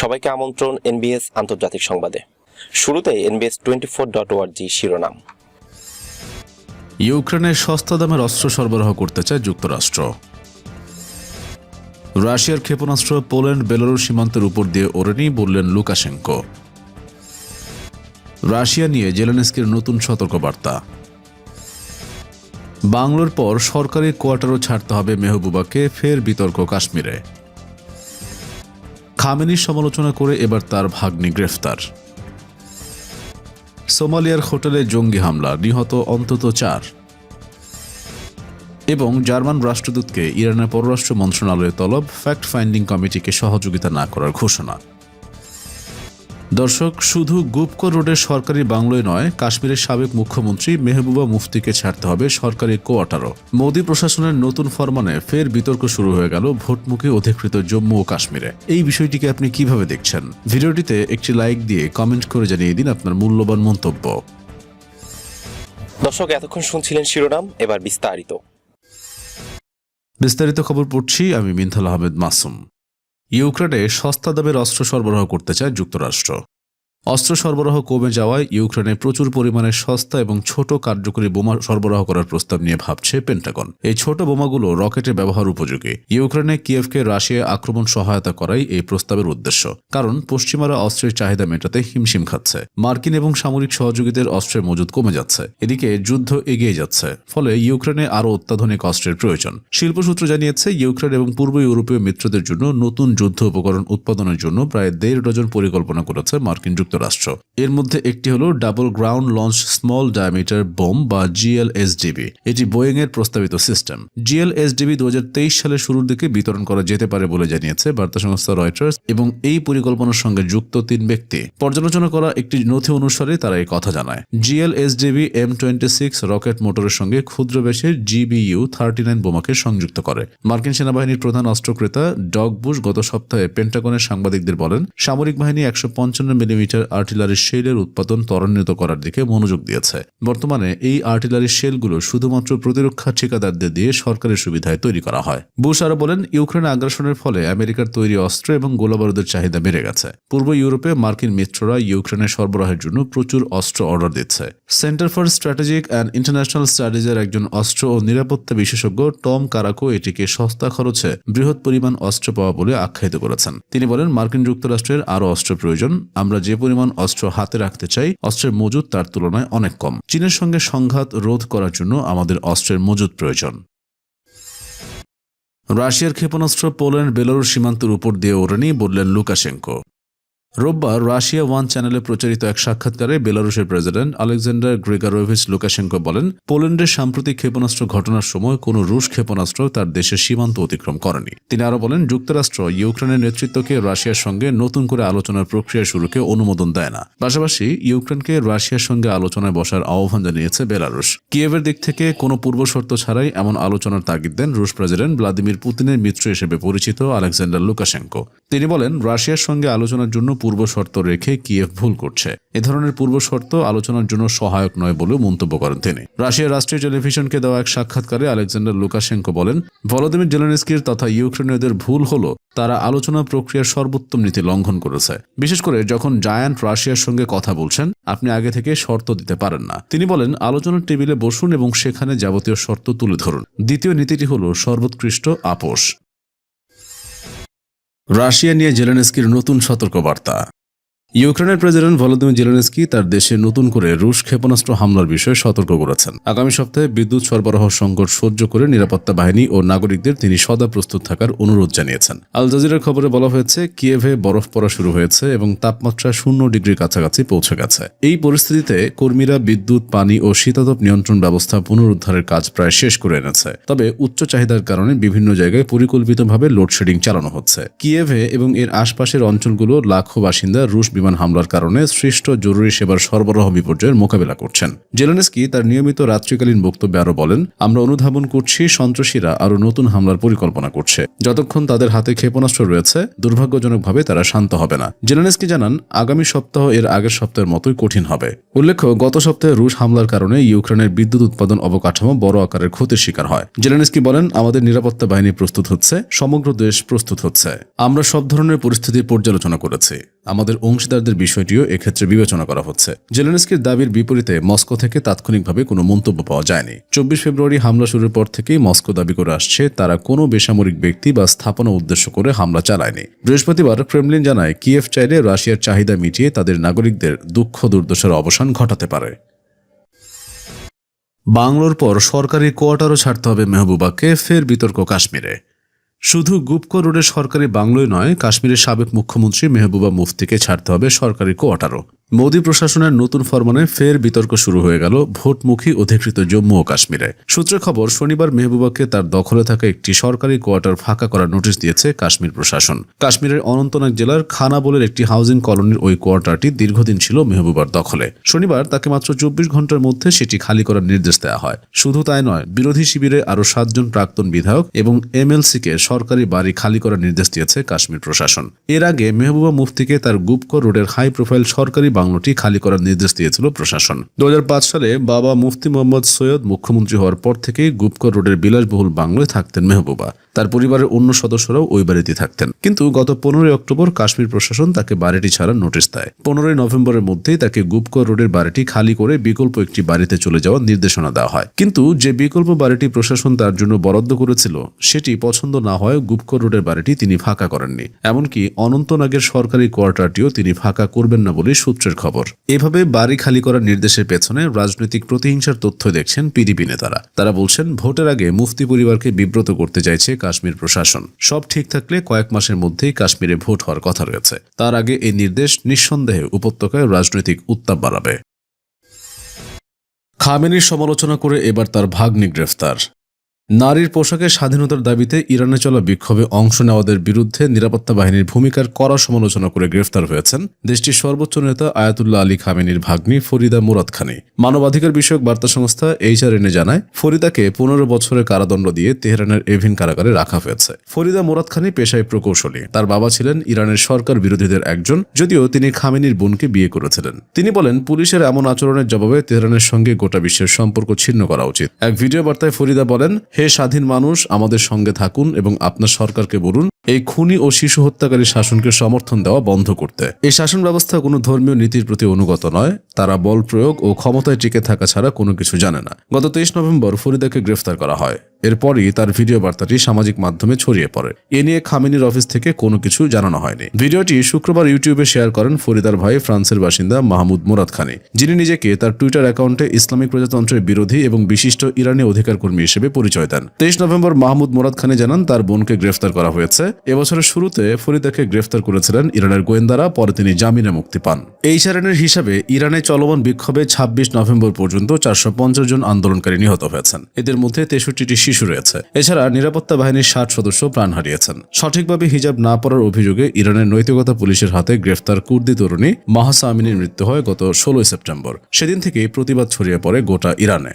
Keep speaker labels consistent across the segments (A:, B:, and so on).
A: সবাইকে আমন্ত্রণ এনবিএস আন্তর্জাতিক সংবাদে। শুরুতে এনবিএস টোয়েন্টি ফোর ডট ওয়ার্জি শিরোনাম।
B: ইউক্রেনে সস্তা দামের অস্ত্র সরবরাহ করতে চায় যুক্তরাষ্ট্র। রাশিয়ার ক্ষেপণাস্ত্র পোল্যান্ড, বেলারুশ সীমান্তের উপর দিয়ে ওড়েনি বললেন লুকাশেঙ্কো। রাশিয়া নিয়ে জেলেনস্কির নতুন সতর্কবার্তা। বাংলোর পর সরকারি কোয়ার্টারও ছাড়তে হবে মেহবুবাকে, ফের বিতর্ক কাশ্মীরে। খামেনির সমালোচনা করে এবার তার ভাগ্নি গ্রেফতার। সোমালিয়ার হোটেলে জঙ্গি হামলা, নিহত অন্তত চার। এবং জার্মান রাষ্ট্রদূতকে ইরানের পররাষ্ট্র মন্ত্রণালয়ের তলব ফ্যাক্ট ফাইন্ডিং কমিটিকে সহযোগিতা না করার ঘোষণা। দর্শক শুধু গুপকর রোডের সরকারি বাংলোয় নয় কাশ্মীরের সাবেক মুখ্যমন্ত্রী মেহবুবা মুফতিকে ছাড়তে হবে সরকারি কোয়ার্টারও। মোদী প্রশাসনের নতুন ফরমানে ফের বিতর্ক শুরু হয়ে গেল ভোটমুখী অধিকৃত জম্মু ও কাশ্মীরে। এই বিষয়টিকে আপনি কীভাবে দেখছেন? ভিডিওটিতে একটি লাইক দিয়ে কমেন্ট করে জানিয়ে দিন আপনার মূল্যবান মন্তব্য।
A: দর্শক এতক্ষণ শুনছিলেন শিরোনাম এবার বিস্তারিত।
B: বিস্তারিত খবর পড়ছি আমি মিনথাল আহমেদ মাসুম। ইউক্রেনে সস্তা দামের অস্ত্র সরবরাহ করতে চায় যুক্তরাষ্ট্র। অস্ত্র সরবরাহ কমে যাওয়ায় ইউক্রেনে প্রচুর পরিমাণে সস্তা এবং ছোট কার্যকরী বোমা সরবরাহ করার প্রস্তাব নিয়ে ভাবছে পেন্টাগন। এই ছোট বোমাগুলো রকেটে ব্যবহার উপযোগী। ইউক্রেনে কিয়েভকে রাশিয়া আক্রমণ সহায়তা করাই এই প্রস্তাবের উদ্দেশ্য। কারণ পশ্চিমারা অস্ত্রের চাহিদা মেটাতে হিমশিম খাচ্ছে। মার্কিন এবং সামরিক সহযোগীদের অস্ত্রের মজুদ কমে যাচ্ছে। এদিকে যুদ্ধ এগিয়ে যাচ্ছে। ফলে ইউক্রেনে আরও অত্যাধুনিক অস্ত্রের প্রয়োজন। শিল্প সূত্র জানিয়েছে, ইউক্রেন এবং পূর্ব ইউরোপীয় মিত্রদের জন্য নতুন যুদ্ধ উপকরণ উৎপাদনের জন্য প্রায় দেড় ডজন পরিকল্পনা করেছে মার্কিন যুক্তরাষ্ট্র। এর মধ্যে একটি হল double ground launch small diameter bomb বা জিএলএসডিবি এটি বোয়িং এর প্রস্তাবিত সিস্টেম। জিএলএসডিবি দু সালের শুরুর দিকে বিতরণ করা যেতে পারে বলে জানিয়েছে বার্তা সংস্থা রয়টার্স এবং এই পরিকল্পনার সঙ্গে যুক্ত তিন ব্যক্তি। পর্যালোচনা করা একটি নথি অনুসারে তারা এই কথা জানায়। GLSDB M twenty six rocket মোটরের সঙ্গে ক্ষুদ্র বেশের জিবিইউ থার্টি নাইন বোমাকে সংযুক্ত করে। মার্কিন সেনাবাহিনীর প্রধান অস্ত্রক্রেতা ডগ বুশ গত সপ্তাহে পেন্টাগনের সাংবাদিকদের বলেন, সামরিক বাহিনী একশো পঞ্চান্ন মিলিমিটার আর্টিলারি শেলের উৎপাদন ত্বরান্বিত করার দিকে মনোযোগ দিয়েছে। বর্তমানে এই আর্টিলারি শেলগুলো শুধুমাত্র প্রতিরক্ষা ঠিকাদারদের দিয়ে সরকারের সুবিধায় তৈরি করা হয়। বুশ আরও বলেন ইউক্রেন আগ্রাসনের ফলে আমেরিকার তৈরি অস্ত্র এবং গোলাবারুদের চাহিদা বেড়ে গেছে। পূর্ব ইউরোপে মার্কিন মিত্ররা ইউক্রেনের সরবরাহের জন্য প্রচুর অস্ত্র অর্ডার দিচ্ছে। Center for Strategic and International স্টাডিজের একজন অস্ত্র ও নিরাপত্তা বিশেষজ্ঞ টম কারাকো এটিকে সস্তা খরচে বৃহৎ পরিমাণ অস্ত্র পাওয়া বলে আখ্যায়িত করেছেন। তিনি বলেন, মার্কিন যুক্তরাষ্ট্রের আরও অস্ত্র প্রয়োজন। আমরা যে পরিমাণ অস্ত্র হাতে রাখতে চাই, অস্ত্রের মজুদ তার তুলনায় অনেক কম। চীনের সঙ্গে সংঘাত রোধ করার জন্য আমাদের অস্ত্রের মজুদ প্রয়োজন। রাশিয়ার ক্ষেপণাস্ত্র পোল্যান্ড বেলারুশ সীমান্তের উপর দিয়ে ওড়েনি, বললেন লুকাশেঙ্কো। রোববার রাশিয়া ওয়ান চ্যানেলে প্রচারিত এক সাক্ষাৎকারে বেলারুশের প্রেসিডেন্ট আলেকজান্ডার গ্রেগারোভিচ লুকাশেঙ্কো বলেন, পোল্যান্ডের সাম্প্রতিক ক্ষেপণাস্ত্র ঘটনার সময় কোনো রুশ ক্ষেপণাস্ত্র তার দেশের সীমান্ত অতিক্রম করেনি। তিনি আরও বলেন, যুক্তরাষ্ট্র ইউক্রেনের নেতৃত্বকে রাশিয়ার সঙ্গে নতুন করে আলোচনার প্রক্রিয়া শুরুকে অনুমোদন দেয় না। পাশাপাশি ইউক্রেনকে রাশিয়ার সঙ্গে আলোচনায় বসার আহ্বান জানিয়েছে বেলারুশ। কিয়েভের দিক থেকে কোনো পূর্বশর্ত ছাড়াই এমন আলোচনার তাগিদ দেন রুশ প্রেসিডেন্ট ভ্লাদিমির পুতিনের মিত্র হিসেবে পরিচিত আলেকজান্ডার লুকাশেঙ্কো। তিনি বলেন, রাশিয়ার সঙ্গে আলোচনার জন্য পূর্ব শর্ত রেখে কিয়েভ ভুল করছে। এ ধরনের পূর্ব শর্ত আলোচনার জন্য সহায়ক নয় বলেও মন্তব্য করেন তিনি। রাশিয়ার রাষ্ট্রীয় টেলিভিশনকে দেওয়া এক সাক্ষাৎকারে আলেকজান্ডার লুকাশেঙ্কো বলেন, ভলোদিমির জেলেনস্কির তথা ইউক্রেনীয়দের ভুল হলো, তারা আলোচনা প্রক্রিয়ার সর্বোত্তম নীতি লঙ্ঘন করেছে। বিশেষ করে যখন জায়ান্ট রাশিয়ার সঙ্গে কথা বলছেন, আপনি আগে থেকে শর্ত দিতে পারেন না। তিনি বলেন, আলোচনার টেবিলে বসুন এবং সেখানে যাবতীয় শর্ত তুলে ধরুন। দ্বিতীয় নীতিটি হল সর্বোৎকৃষ্ট আপোষ। রাশিয়া নিয়ে জেলেনস্কির নতুন সতর্কবার্তা। ইউক্রেনের প্রেসিডেন্ট ভলোদিমির জেলেনস্কি তার দেশে নতুন করে রুশ ক্ষেপণাস্ত্র হামলার বিষয়ে সতর্ক করেছেন। আগামী সপ্তাহে বিদ্যুৎ সরবরাহ সংকট সহ্য করে নিরাপত্তা বাহিনী ও নাগরিকদের তিনি সদা প্রস্তুত থাকার অনুরোধ জানিয়েছেন। আল জাজিরার খবরে বলা হয়েছে, কিয়েভে বরফ পড়া শুরু হয়েছে এবং তাপমাত্রা শূন্য ডিগ্রির কাছাকাছি পৌঁছে গেছে। এই পরিস্থিতিতে কর্মীরা বিদ্যুৎ, পানি ও শীতাতপ নিয়ন্ত্রণ ব্যবস্থা পুনরুদ্ধারের কাজ প্রায় শেষ করে এনেছে। তবে উচ্চ চাহিদার কারণে বিভিন্ন জায়গায় পরিকল্পিতভাবে লোডশেডিং চালানো হচ্ছে। কিয়েভে এবং এর আশপাশের অঞ্চলগুলো লাখো বাসিন্দা রুশ বিমান হামলার কারণে সৃষ্ট জরুরি সেবার সরবরাহ বিপর্যয়ের মোকাবেলা করছেন। জেলেনস্কি তার নিয়মিত রাত্রিকালীন বক্তব্যে আরও বলেন, আমরা অনুধাবন করছি সন্ত্রাসীরা আরও নতুন হামলার পরিকল্পনা করছে। যতক্ষণ তাদের হাতে ক্ষেপণাস্ত্র রয়েছে, দুর্ভাগ্যজনকভাবে তারা শান্ত হবে না। জেলেনস্কি জানান, আগামী সপ্তাহ এর আগের সপ্তাহের মতোই কঠিন হবে। উল্লেখ্য, গত সপ্তাহে রুশ হামলার কারণে ইউক্রেনের বিদ্যুৎ উৎপাদন অবকাঠামো বড় আকারের ক্ষতির শিকার হয়। জেলেনস্কি বলেন, আমাদের নিরাপত্তা বাহিনী প্রস্তুত হচ্ছে, সমগ্র দেশ প্রস্তুত হচ্ছে। আমরা সব ধরনের পরিস্থিতির পর্যালোচনা করেছি। আমাদের অংশীদারদের বিষয়টিও এক্ষেত্রে বিবেচনা করা হচ্ছে। জেলেনস্কির দাবির বিপরীতে মস্কো থেকে তাৎক্ষণিকভাবে কোনো মন্তব্য পাওয়া যায়নি। চব্বিশ ফেব্রুয়ারি হামলা শুরুর পর থেকেই মস্কো দাবি করে আসছে, তারা কোনো বেসামরিক ব্যক্তি বা স্থাপনা উদ্দেশ্য করে হামলা চালায়নি। বৃহস্পতিবার ক্রেমলিন জানায়, কিয়েভ চাইলে রাশিয়ার চাহিদা মিটিয়ে তাদের নাগরিকদের দুঃখ দুর্দশার অবসান ঘটাতে পারে। বাংলোর পর সরকারি কোয়ার্টারও ছাড়তে হবে মেহবুবাকে, ফের বিতর্ক কাশ্মীরে। শুধু গুপকো রোডের সরকারি বাংলোয় নয়, কাশ্মীরের সাবেক মুখ্যমন্ত্রী মেহবুবা মুফতিকে ছাড়তে হবে সরকারি কোয়ার্টারও। মোদী প্রশাসনের নতুন ফরমানে ফের বিতর্ক শুরু হয়ে গেল ভোটমুখী অধিকৃত জম্মু ও কাশ্মীরে। সূত্রে খবর, শনিবার মেহবুবাকে তার দখলে থাকা একটি সরকারি কোয়ার্টার ফাঁকা করার নোটিশ দিয়েছে কাশ্মীর প্রশাসন। কাশ্মীরের অনন্তনাগ জেলার খানাবলের একটি হাউজিং কলোনির ওই কোয়ার্টারটি দীর্ঘদিন ছিল মেহবুবার দখলে। শনিবার তাকে মাত্র চব্বিশ ঘণ্টার মধ্যে সেটি খালি করার নির্দেশ দেওয়া হয়। শুধু তাই নয়, বিরোধী শিবিরে আরও সাতজন প্রাক্তন বিধায়ক এবং এমএলসিকে সরকারি বাড়ি খালি করার নির্দেশ দিয়েছে কাশ্মীর প্রশাসন। এর আগে মেহবুবা মুফতিকে তার গুপকর রোডের হাই প্রোফাইল সরকারি বাংলোটি খালি করার নির্দেশ দিয়েছিল প্রশাসন। দু হাজার পাঁচ সালে বাবা মুফতি মোহাম্মদ সৈয়দ মুখ্যমন্ত্রী হওয়ার পর থেকে গুপকর রোডের বিলাসবহুল বাংলোয় থাকতেন মেহবুবা। তার পরিবারের অন্য সদস্যরাও ওই বাড়িতে থাকতেন। কিন্তু গত পনেরোই অক্টোবর কাশ্মীর প্রশাসন তাকে বাড়িটি ছাড়ার নোটিশ দেয়। পনেরোই নভেম্বরের মধ্যেই তাকে গুপকর রোডের বাড়িটি খালি করে বিকল্প একটি বাড়িতে চলে যাওয়ার নির্দেশনা দেওয়া হয়। কিন্তু যে বিকল্প বাড়িটি প্রশাসন তার জন্য বরাদ্দ করেছিল, সেটি পছন্দ না হয় গুপকর রোডের বাড়িটি তিনি ফাঁকা করেননি। এমনকি অনন্তনাগের সরকারি কোয়ার্টারটিও তিনি ফাঁকা করবেন না বলে সূত্রের খবর। এভাবে বাড়ি খালি করার নির্দেশের পেছনে রাজনৈতিক প্রতিহিংসার তথ্য দেখছেন পিডিপি নেতারা। তারা বলছেন, ভোটের আগে মুফতি পরিবারকে বিব্রত করতে চাইছে কাশ্মীর প্রশাসন। সব ঠিক থাকলে কয়েক মাসের মধ্যেই কাশ্মীরে ভোট হওয়ার কথা রয়েছে। তার আগে এই নির্দেশ নিঃসন্দেহে উপত্যকায় রাজনৈতিক উত্তাপ বাড়াবে। খামেনির সমালোচনা করে এবার তার ভাগ্নি গ্রেফতার। নারীর পোশাকের স্বাধীনতার দাবিতে ইরানে চলা বিক্ষোভে অংশ নেওয়াদের বিরুদ্ধে নিরাপত্তা বাহিনীর ভূমিকার কড়া সমালোচনা করে গ্রেফতার হয়েছেন দেশটির সর্বোচ্চ নেতা আয়াতুল্লাহ আলী খামেনির ভাগ্নি ফরিদা মুরাদ খানি। মানবাধিকার বিষয়ক বার্তা সংস্থা এইচআরএনএ জানায়, ফরিদাকে পনেরো বছরের কারাদণ্ড দিয়ে তেহরানের এভিন কারাগারে রাখা হয়েছে। ফরিদা মুরাদ খানি পেশায় প্রকৌশলী। তার বাবা ছিলেন ইরানের সরকার বিরোধীদের একজন, যদিও তিনি খামেনির বোনকে বিয়ে করেছিলেন। তিনি বলেন, পুলিশের এমন আচরণের জবাবে তেহরানের সঙ্গে গোটা বিশ্বের সম্পর্ক ছিন্ন করা উচিত। এক ভিডিও বার্তায় ফরিদা বলেন হে স্বাধীন মানুষ, আমাদের সঙ্গে থাকুন এবং আপনার সরকারকে বলুন, এই খুনি ও শিশু হত্যাকারী শাসনকে সমর্থন দেওয়া বন্ধ করতে। এই শাসন ব্যবস্থা কোনো ধর্মীয় নীতির প্রতি অনুগত নয়, তারা বল প্রয়োগ ও ক্ষমতায় টিকে থাকা ছাড়া কোনো কিছু জানে না। গত তেইশ নভেম্বর ফরিদাকে গ্রেফতার করা হয়। এরপরই তার ভিডিও বার্তাটি সামাজিক মাধ্যমে ছড়িয়ে পড়ে। এ নিয়ে খামেনির অফিস থেকে কোনো কিছু জানানো হয়নি। ভিডিওটি শুক্রবার ইউটিউবে শেয়ার করেন ফরিদার ভাই ফ্রান্সের বাসিন্দা মাহমুদ মুরাদ খানি। যিনি নিজেকে তার টুইটার অ্যাকাউন্টে ইসলামিক প্রজাতন্ত্রের বিরোধী এবং বিশিষ্ট ইরানি অধিকার কর্মী হিসেবে পরিচয় দেন। তেইশ নভেম্বর মাহমুদ মুরাদ খানি জানান, তার বোনকে গ্রেফতার করা হয়েছে। এবছরের শুরুতে ফরিদাকে গ্রেফতার করেছিলেন ইরানের গোয়েন্দারা, পরে তিনি জামিনে মুক্তি পান। এইচআরএনের হিসাবে ইরানে চলমান বিক্ষোভে ছাব্বিশ নভেম্বর পর্যন্ত চারশো পঞ্চাশ জন আন্দোলনকারী নিহত হয়েছেন। এদের মধ্যে তেষট্টিটি শিশু রয়েছে এছাড়া নিরাপত্তা বাহিনীর ষাট সদস্য প্রাণ হারিয়েছেন। সঠিকভাবে হিজাব না পড়ার অভিযোগে ইরানের নৈতিকতা পুলিশের হাতে গ্রেফতার কুর্দি তরুণী মাহাসা আমিনের মৃত্যু হয় গত ষোলোই সেপ্টেম্বর। সেদিন থেকে প্রতিবাদ ছড়িয়ে পড়ে গোটা ইরানে।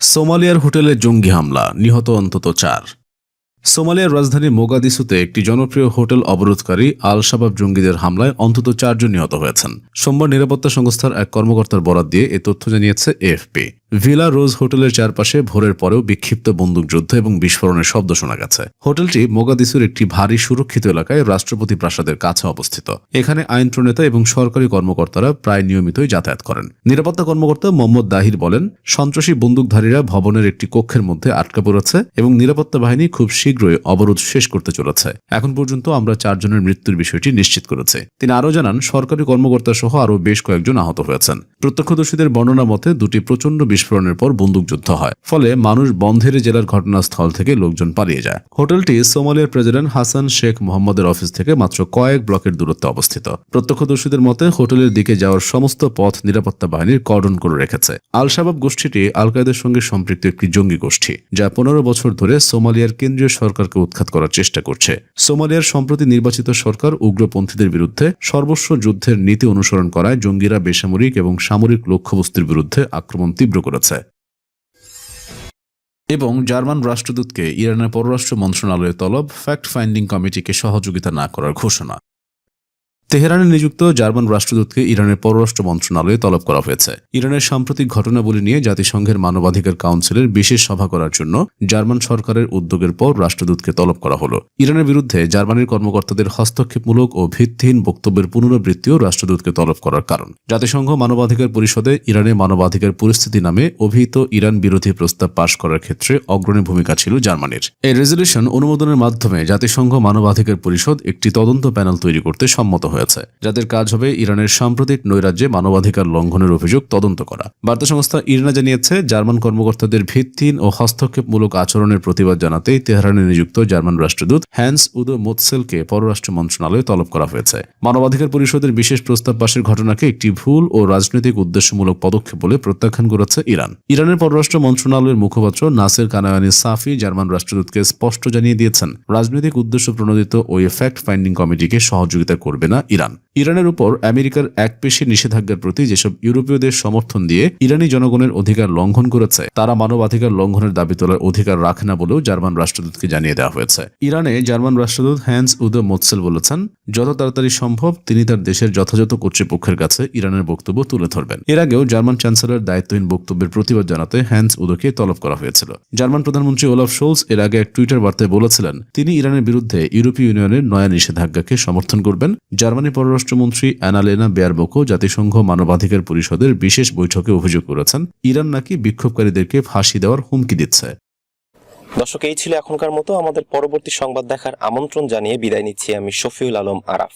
B: সোমালিয়ার হোটেলে জঙ্গি হামলা, নিহত অন্তত চার। সোমালিয়ার রাজধানী মোগাদিসুতে একটি জনপ্রিয় হোটেল অবরোধকারী আল শাবাব জঙ্গিদের হামলায় অন্তত চারজন নিহত হয়েছেন। সোমবার নিরাপত্তা সংস্থার এক কর্মকর্তার বরাত দিয়ে এ তথ্য জানিয়েছে এএফপি। ভিলা রোজ হোটেলের চারপাশে ভোরের পরেও বিক্ষিপ্ত বন্দুকযুদ্ধ এবং বিস্ফোরণের শব্দ শোনা গেছে। হোটেলটি মোগাদিসুর একটি ভারী সুরক্ষিত এলাকায় রাষ্ট্রপতি প্রাসাদের কাছে অবস্থিত। এখানে আইন প্রণেতা এবং সরকারি কর্মকর্তারা প্রায় নিয়মিতই যাতায়াত করেন। নিরাপত্তা কর্মকর্তা মোহাম্মদ দাহির বলেন, সন্ত্রাসী বন্দুকধারীরা ভবনের একটি কক্ষের মধ্যে আটকা পড়েছে এবং নিরাপত্তা বাহিনী খুব শীঘ্রই অবরোধ শেষ করতে চলেছে। এখন পর্যন্ত আমরা চারজনের মৃত্যুর বিষয়টি নিশ্চিত করেছি। তিনি আরও জানান, সরকারি কর্মকর্তা সহ আরও বেশ কয়েকজন আহত হয়েছেন। প্রত্যক্ষদর্শীদের বর্ণনা মতে দুটি প্রচণ্ড বিস্ফোরণের পর বন্দুকযুদ্ধ হয়। ফলে মানুষ বন্ধের জেলার ঘটনাস্থল থেকে লোকজন পালিয়ে যায়। হোটেলটি সোমালিয়ার প্রেসিডেন্ট হাসান শেখ মোহাম্মদের অফিস থেকে মাত্র কয়েক ব্লকের দূরত্বে অবস্থিত। প্রত্যক্ষদর্শীদের মতে, হোটেলের দিকে যাওয়ার সমস্ত পথ নিরাপত্তা বাহিনীর কর্ডন করে রেখেছে। আল শাবাব গোষ্ঠীটি আল কায়দার সঙ্গে সম্পৃক্ত একটি জঙ্গি গোষ্ঠী, যা পনেরো বছর ধরে সোমালিয়ার কেন্দ্রীয় সরকারকে উৎখাত করার চেষ্টা করছে। সোমালিয়ার সম্প্রতি নির্বাচিত সরকার উগ্রপন্থীদের বিরুদ্ধে সর্বস্ব যুদ্ধের নীতি অনুসরণ করায় জঙ্গিরা বেসামরিক এবং সামরিক লক্ষ্যবস্তুর বিরুদ্ধে আক্রমণ তীব্র করেছে। এবং জার্মান রাষ্ট্রদূতকে ইরানের পররাষ্ট্র মন্ত্রণালয়ের তলব ফ্যাক্ট ফাইন্ডিং কমিটিকে সহযোগিতা না করার ঘোষণা। তেহরানে নিযুক্ত জার্মান রাষ্ট্রদূতকে ইরানের পররাষ্ট্র মন্ত্রণালয়ে তলব করা হয়েছে। ইরানের সাম্প্রতিক ঘটনাবলী নিয়ে জাতিসংঘের মানবাধিকার কাউন্সিলের বিশেষ সভা করার জন্য জার্মান সরকারের উদ্যোগের পর রাষ্ট্রদূতকে তলব করা হলো। ইরানের বিরুদ্ধে জার্মানির কর্মকর্তাদের হস্তক্ষেপমূলক ও ভিত্তিহীন বক্তব্যের পুনরাবৃত্তিও রাষ্ট্রদূতকে তলব করার কারণ। জাতিসংঘ মানবাধিকার পরিষদে ইরানের মানবাধিকার পরিস্থিতি নামে অভিহিত ইরান বিরোধী প্রস্তাব পাশ করার ক্ষেত্রে অগ্রণী ভূমিকা ছিল জার্মানির। এই রেজলিউশন অনুমোদনের মাধ্যমে জাতিসংঘ মানবাধিকার পরিষদ একটি তদন্ত প্যানেল তৈরি করতে সম্মত হয়েছে। যাদের কাজ হবে ইরানের সাম্প্রতিক নৈরাজ্যে মানবাধিকার লঙ্ঘনের অভিযোগ তদন্ত করা। বার্তা সংস্থা ইরনা জানিয়েছে, জার্মান কর্মকর্তাদের ভিত্তিহীন ও হস্তক্ষেপমূলক আচরণের প্রতিবাদ জানাতেই তেহরানে নিযুক্ত জার্মান রাষ্ট্রদূত হ্যান্স উদো মোৎসেলকে পররাষ্ট্র মন্ত্রণালয়ে তলব করা হয়েছে। মানবাধিকার পরিষদের বিশেষ প্রস্তাব পাশের ঘটনাকে একটি ভুল ও রাজনৈতিক উদ্দেশ্যমূলক পদক্ষেপ বলে প্রত্যাখ্যান করেছে ইরান। ইরানের পররাষ্ট্র মন্ত্রণালয়ের মুখপাত্র নাসের কানায়ানি সাফি জার্মান রাষ্ট্রদূতকে স্পষ্ট জানিয়ে দিয়েছেন, রাজনৈতিক উদ্দেশ্য প্রণোদিত ওই ফ্যাক্ট ফাইন্ডিং কমিটিকে সহযোগিতা করবে না ইরান ইরানের উপর আমেরিকার এক পেশি নিষেধাজ্ঞার প্রতি যেসব ইউরোপীয়দের সমর্থন দিয়ে ইরানি জনগণের অধিকার লঙ্ঘন করেছে, তারা মানবাধিকার লঙ্ঘনের দাবি তোলার অধিকার রাখে না বলেও জার্মান রাষ্ট্রদূতকে জানিয়ে দেওয়া হয়েছে। ইরানে জার্মান রাষ্ট্রদূত হ্যান্স উদো মোৎসেল বলেছেন, যত তাড়াতাড়ি সম্ভব, তিনি তার দেশের যথাযথ কর্তৃপক্ষের কাছে ইরানের বক্তব্য তুলে ধরবেন। এর আগেও জার্মান চ্যান্সেলর দায়িত্বহীন বক্তব্যের প্রতিবাদ জানাতে হ্যান্স উদোকে তলব করা হয়েছিল। জার্মান প্রধানমন্ত্রী ওলাফ শোলস এর আগে এক টুইটার বার্তায় বলেছিলেন, তিনি ইরানের বিরুদ্ধে ইউরোপীয় ইউনিয়নের নয়া নিষেধাজ্ঞাকে সমর্থন করবেন, জার্মানি পররাষ্ট্রমন্ত্রী অ্যানালেনা বেয়ারবোকো জাতিসংঘ মানবাধিকার পরিষদের বিশেষ বৈঠকে অভিযোগ করেছেন। ইরান নাকি বিক্ষোভকারীদেরকে ফাঁসি দেওয়ার হুমকি দিচ্ছে।
A: দর্শক, এই ছিল এখনকার মতো। আমাদের পরবর্তী সংবাদ দেখার আমন্ত্রণ জানিয়ে বিদায় নিচ্ছি আমি শফিউল আলম আরাফ।